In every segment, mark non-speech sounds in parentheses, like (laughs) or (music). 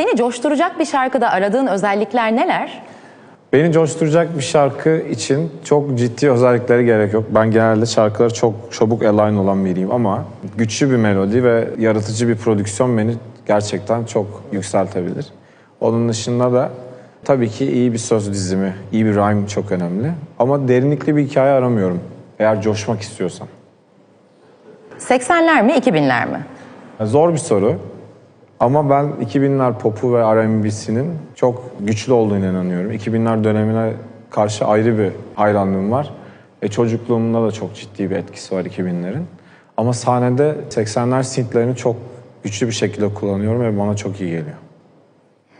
Seni coşturacak bir şarkıda aradığın özellikler neler? Beni coşturacak bir şarkı için çok ciddi özelliklere gerek yok. Ben genelde şarkıları çok çabuk align olan biriyim ama güçlü bir melodi ve yaratıcı bir prodüksiyon beni gerçekten çok yükseltebilir. Onun dışında da tabii ki iyi bir söz dizimi, iyi bir rhyme çok önemli. Ama derinlikli bir hikaye aramıyorum eğer coşmak istiyorsam. 80'ler mi 2000'ler mi? Zor bir soru. Ama ben 2000'ler popu ve R&B'sinin çok güçlü olduğunu inanıyorum. 2000'ler dönemine karşı ayrı bir hayranlığım var. E çocukluğumda da çok ciddi bir etkisi var 2000'lerin. Ama sahnede 80'ler synthlerini çok güçlü bir şekilde kullanıyorum ve bana çok iyi geliyor.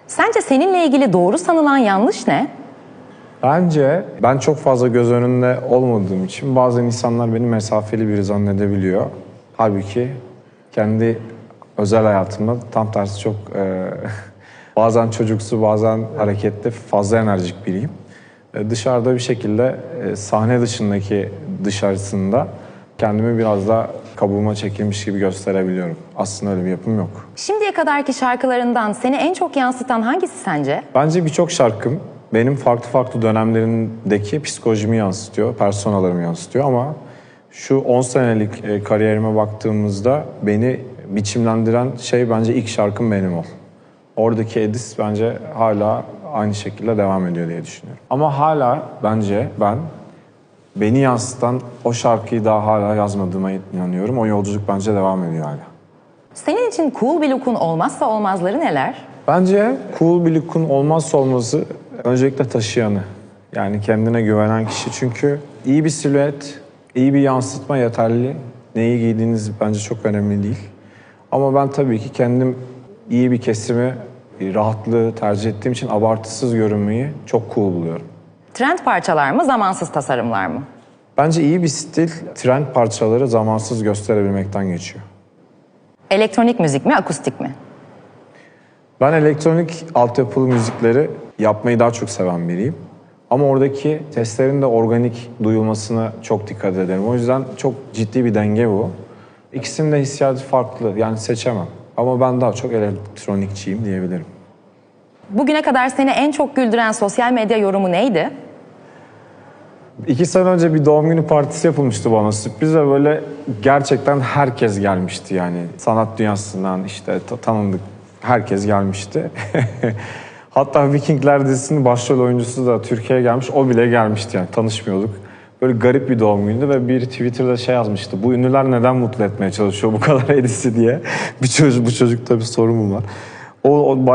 Sence seninle ilgili doğru sanılan yanlış ne? Bence ben çok fazla göz önünde olmadığım için bazen insanlar beni mesafeli biri zannedebiliyor. Halbuki kendi özel hayatımda tam tersi çok e, (laughs) bazen çocuksu bazen hareketli fazla enerjik biriyim. E, dışarıda bir şekilde e, sahne dışındaki dışarısında kendimi biraz daha kabuğuma çekilmiş gibi gösterebiliyorum. Aslında öyle bir yapım yok. Şimdiye kadarki şarkılarından seni en çok yansıtan hangisi sence? Bence birçok şarkım benim farklı farklı dönemlerindeki psikolojimi yansıtıyor, personalarımı yansıtıyor ama şu 10 senelik e, kariyerime baktığımızda beni biçimlendiren şey bence ilk şarkım benim ol. Oradaki Edis bence hala aynı şekilde devam ediyor diye düşünüyorum. Ama hala bence ben beni yansıtan o şarkıyı daha hala yazmadığıma inanıyorum. O yolculuk bence devam ediyor hala. Senin için cool bir look'un olmazsa olmazları neler? Bence cool bir look'un olmazsa olmazı öncelikle taşıyanı. Yani kendine güvenen kişi. Çünkü iyi bir silüet, iyi bir yansıtma yeterli. Neyi giydiğiniz bence çok önemli değil. Ama ben tabii ki kendim iyi bir kesimi, rahatlığı tercih ettiğim için abartısız görünmeyi çok cool buluyorum. Trend parçalar mı, zamansız tasarımlar mı? Bence iyi bir stil, trend parçaları zamansız gösterebilmekten geçiyor. Elektronik müzik mi, akustik mi? Ben elektronik altyapılı müzikleri yapmayı daha çok seven biriyim. Ama oradaki seslerin de organik duyulmasına çok dikkat ederim. O yüzden çok ciddi bir denge bu. İkisinin de hissiyatı farklı. Yani seçemem. Ama ben daha çok elektronikçiyim diyebilirim. Bugüne kadar seni en çok güldüren sosyal medya yorumu neydi? İki sene önce bir doğum günü partisi yapılmıştı bana sürpriz ve böyle gerçekten herkes gelmişti yani. Sanat dünyasından işte ta- tanındık herkes gelmişti. (laughs) Hatta Vikingler dizisinin başrol oyuncusu da Türkiye'ye gelmiş, o bile gelmişti yani tanışmıyorduk. Böyle garip bir doğum günüydü ve bir Twitter'da şey yazmıştı. Bu ünlüler neden mutlu etmeye çalışıyor bu kadar (laughs) edisi diye. Bir çocuk, bu çocukta bir sorun mu var? O, o